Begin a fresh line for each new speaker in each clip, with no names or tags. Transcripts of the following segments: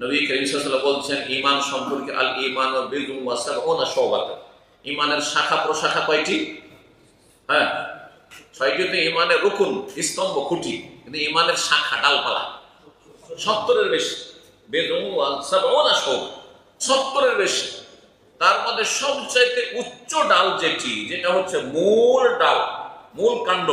নবী করিম বলছেন ইমান সম্পর্কে আল ইমান ও বিজুম ওয়াসাব ও না সওগাত ইমানের শাখা প্রশাখা কয়টি? হ্যাঁ ছয়টি তো ইমানের রুকুন, স্তম্ভ, খুঁটি। কিন্তু ইমানের শাখা, ডালপালা, সত্তরের বেশি। বেজুম ওয়াসাব ও না সওগাত সত্তরের বেশি। তার মধ্যে সবচাইতে উচ্চ ডাল যেটি, যেটা হচ্ছে মূল ডাল, মূল কাণ্ড।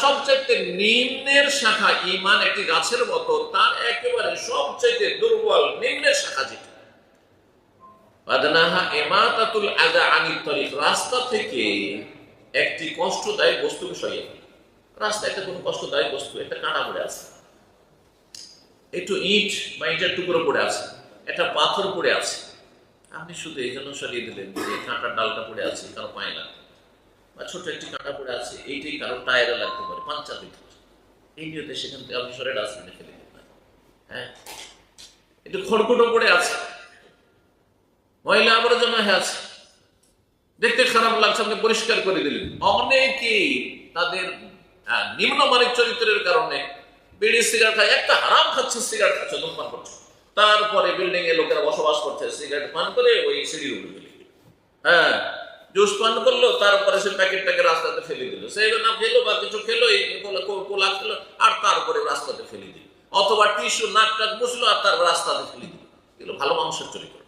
সবচেয়ে নিম্নের শাখা ইমান একটি গাছের মতো, তার একেবারে সবচেয়ে দুর্বল নিম্নের শাখা যেটা। রাস্তা থেকে একটি কষ্টদায়ক বস্তুকে সরিয়ে ফেলা রাস্তায় একটা কোনো কষ্টদায়ক বস্তু, একটা কাঁটা পড়ে আছে। একটু ইট বা ইটের টুকরো পড়ে আছে, একটা পাথর পড়ে আছে। আপনি শুধু এই জন্য সরিয়ে দিলেন যে কাঁটার ডালটা পড়ে আছে, কারও পায়ে লাগবে বা ছোট একটি কাঁটা পড়ে আছে, এইটাই কারও টায়ারে লাগতে পারে পাঞ্চার দিতে এই নিয়তে সেখান থেকে আপনি সরে ডাস্টবিনে ফেলে দিবেন হ্যাঁ। একটু খড়কুটো পড়ে আছে। ময়লা আবর্জনা হয়ে আছে। দেখতে খারাপ লাগছে, আপনি পরিষ্কার করে দিলেন। অনেকেই তাদের নিম্নমানের চরিত্রের কারণে বিড়ি, সিগারেট খায়, একটা হারাম খাচ্ছে, সিগারেট খাচ্ছে, ধূমপান করছে। তারপরে বিল্ডিং এ লোকেরা বসবাস করছে, সিগারেট পান করে ওই সিঁড়ির উপরে ফেলে। হ্যাঁ জুস পান করল, তারপরে সে প্যাকেটটাকে রাস্তাতে ফেলে দিল। সে না খেলো বা কিছু খেলো কোলা- খেলো, আর তারপরে রাস্তাতে ফেলে দিল। অথবা টিস্যু, নাক টাক বসল আর তার রাস্তাতে ফেলে দিল। এগুলো ভালো মানুষের চরিত্র।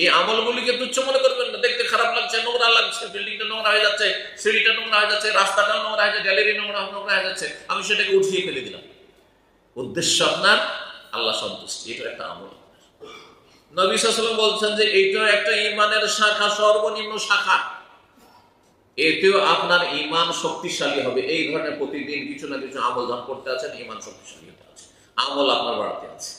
এই আমলগুলিকে তুচ্ছ মনে করবেন না। দেখতে খারাপ লাগছে, নোংরা লাগছে, বিল্ডিংটা নোংরা হয়ে যাচ্ছে, সিঁড়িটা নোংরা হয়ে যাচ্ছে রাস্তাটা নোংরা হয়ে যাচ্ছে, গ্যালারি নোংরা নোংরা হয়ে যাচ্ছে। আমি সেটাকে উঠিয়ে ফেলে দিলাম। উদ্দেশ্য আপনার আল্লাহ সন্তুষ্টি, এটা একটা আমল। নবী সাল্লাম বলছেন যে এইটা একটা ইমানের শাখা, সর্বনিম্ন শাখা। এতেও আপনার ইমান শক্তিশালী হবে। এই ধরনের প্রতিদিন কিছু না কিছু আমল যখন করতে আছেন ইমান শক্তিশালী হতে আছে। আমল আপনার বাড়াতে আছে।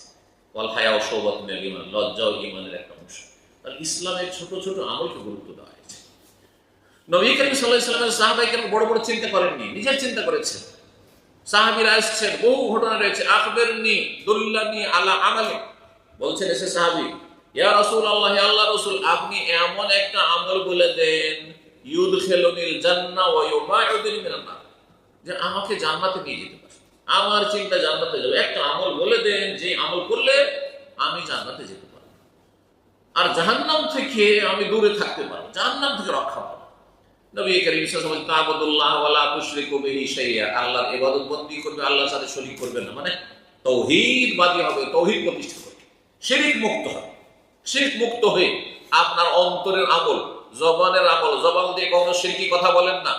ওয়াল হায়া ও সৌবত ইমান লজ্জা ও ইমানের একটা অংশ। তাহলে ইসলামের ছোট ছোট আমলকে গুরুত্ব দেওয়া হয়েছে। নবী করিম সাল্লাহ ইসলামের সাহাবাইকে বড় বড় চিন্তা করেননি, নিজের চিন্তা করেছেন। সাহাবিরা আসছেন বহু ঘটনা রয়েছে। আকবের নি দুল্লানি আলা আমালে। বলছেন, এসে সাহাবি, ইয়া রাসূল আল্লাহ আল্লাহ রাসূল, আপনি এমন একটা আমল বলে দেন ইউদ খেলনিল জান্নাহ ওয়া ইউবাইদুনি মিনান নার, যে আমাকে জান্নাতে নিয়ে যেতে পারে। আমার চিন্তা জান্নাতে যাবে। একটা আমল বলে দেন যে আমল করলে আমি জান্নাতে যেতে আর জাহান্নাম থেকে আমি দূরে থাকতে পারব, জাহান্নাম থেকে রক্ষা পাবো। নবী করিম সাল্লাল্লাহু আলাইহি তাআবুদুল্লাহ ওয়া লা তুশরিকু বিহি শাইয়্যা আল্লাহর ইবাদত বন্দি করবে, আল্লাহর সাথে শরীক করবে না। মানে তৌহিদবাদী হবে, তৌহিদ প্রতিষ্ঠা করবে শিরিক মুক্ত হবে। শিরিক মুক্ত হয়ে আপনার অন্তরের আমল, জবানের আমল, জবান দিয়ে কখনো শিরকি কথা বলেন না।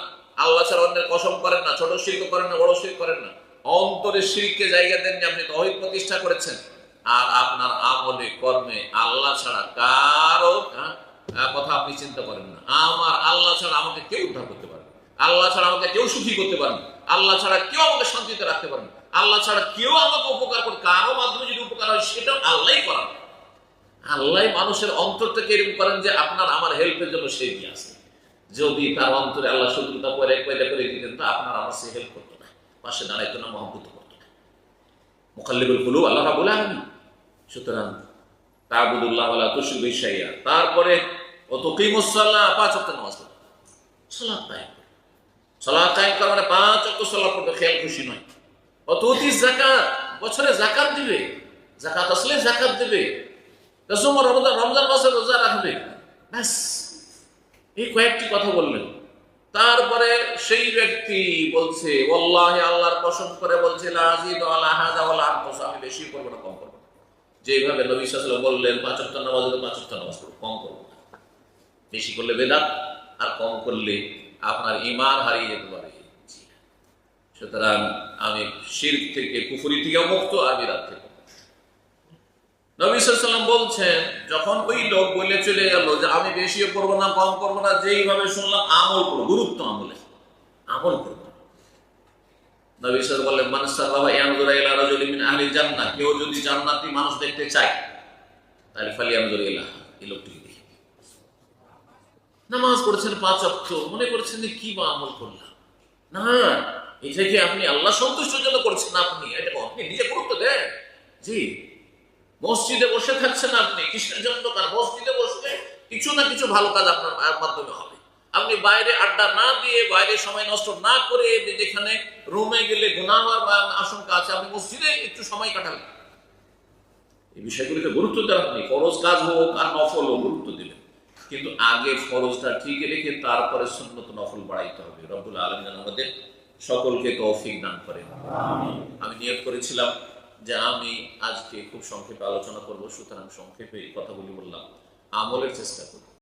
আল্লাহ ছাড়া অন্যের কসম করেন না, ছোট শিরক করেন না, বড় শিরক করেন না। অন্তরের শিরকে জায়গা দেননি আপনি, তৌহিদ প্রতিষ্ঠা করেছেন। আর আপনার আমলে, কর্মে আল্লাহ ছাড়া কারও কথা আপনি চিন্তা করেন না। আমার আল্লাহ ছাড়া আমাকে কেউ উদ্ধার করতে পারবে আল্লাহ ছাড়া আমাকে কেউ সুখী করতে পারেন আল্লাহ ছাড়া কেউ আমাকে শান্তিতে রাখতে পারেন আল্লাহ ছাড়া কেউ আমাকে উপকার করে কারও মাধ্যমে যদি উপকার হয় সেটা আল্লাহই করার। আল্লাহ মানুষের অন্তরটাকে এরকম করেন যে আপনার আমার হেল্পের জন্য সে এগিয়ে আসে যদি তার অন্তরে আল্লাহ শত্রুতা পয়দা পয়দা করে দিতেন, তা আপনার আমার সে হেল্প করতো না। পাশে দাঁড়াইতো না মহব্বত মুখাল্লিবুল কুলু আল্লাহ রাবুল আলামিন। সুতরাং তাবুদুল্লাহ তুশরিকু বিহি শাইয়্যা তারপরে, ও তুকিমুস-সালাহ পাঁচ ওয়াক্ত নামাজ পড়ো। সালাত কায়েম করো। সালাত কায়েম করা মানে পাঁচ ওয়াক্ত সালাত পড়বে, খেয়াল খুশি নয়। ও তুতি যাকাত, বছরে যাকাত দিবে। যাকাত আসলে যাকাত দিবে। রমজান রমজান মাসে রোজা রাখবে। ব্যাস। এই কয়েকটি কথা বললেন। তারপরে সেই ব্যক্তি বলছে আল্লাহর কসম করে বলছে আমি বেশি করব না, কম করব যেভাবে নবী সাল্লাল্লাহু বললেন, পাঁচ ওয়াক্ত নামাজ হলে পাঁচ ওয়াক্ত নামাজ পড়ো কম করব বেশি করলে বেদাত, আর কম করলে আপনার ঈমান হারিয়ে যেতে পারে। সুতরাং আমি শিরক থেকে কুফরি থেকে মুক্ত, আর বিদাত থেকে মুক্ত। নবী সাল্লাম বলছেন, যখন ওই লোক বলে চলে গেল যে আমি বেশিও করব না, কম করব না, যেইভাবে শুনলাম আমল করব গুরুত্ব আমলে। আমল করব মানুষ মিন জান্নাতি পাঁচ অক্ষ মনে করছেন যে কি বা আমল করলাম? না, এটাকে আপনি আল্লাহ সন্তুষ্টের জন্য করছেন আপনি এটা আপনি নিজে গুরুত্ব দেন। জি। মসজিদে বসে থাকছেন আপনি কিসের জন্য কার মসজিদে বসলে কিছু না কিছু ভালো কাজ আপনার মাধ্যমে হবে। আপনি বাইরে আড্ডা না দিয়ে বাইরে সময় নষ্ট না করে যেখানে রুমে গেলে গুণা হওয়ার আশঙ্কা আছে, আপনি মসজিদে একটু সময় কাটাবেন এই বিষয়গুলিতে গুরুত্ব দেওয়া আপনি ফরজ কাজ হোক আর নফল হোক, গুরুত্ব দিবেন কিন্তু আগে ফরজটা ঠিক রেখে তারপরে সুন্নত নফল বাড়াইতে হবে। রব্বুল আলম আমাদের সকলকে তৌফিক দান করেন। আমি নিয়োগ করেছিলাম যে আমি আজকে খুব সংক্ষেপে আলোচনা করব, সুতরাং সংক্ষেপে এই কথাগুলি বললাম। আমলের চেষ্টা করব।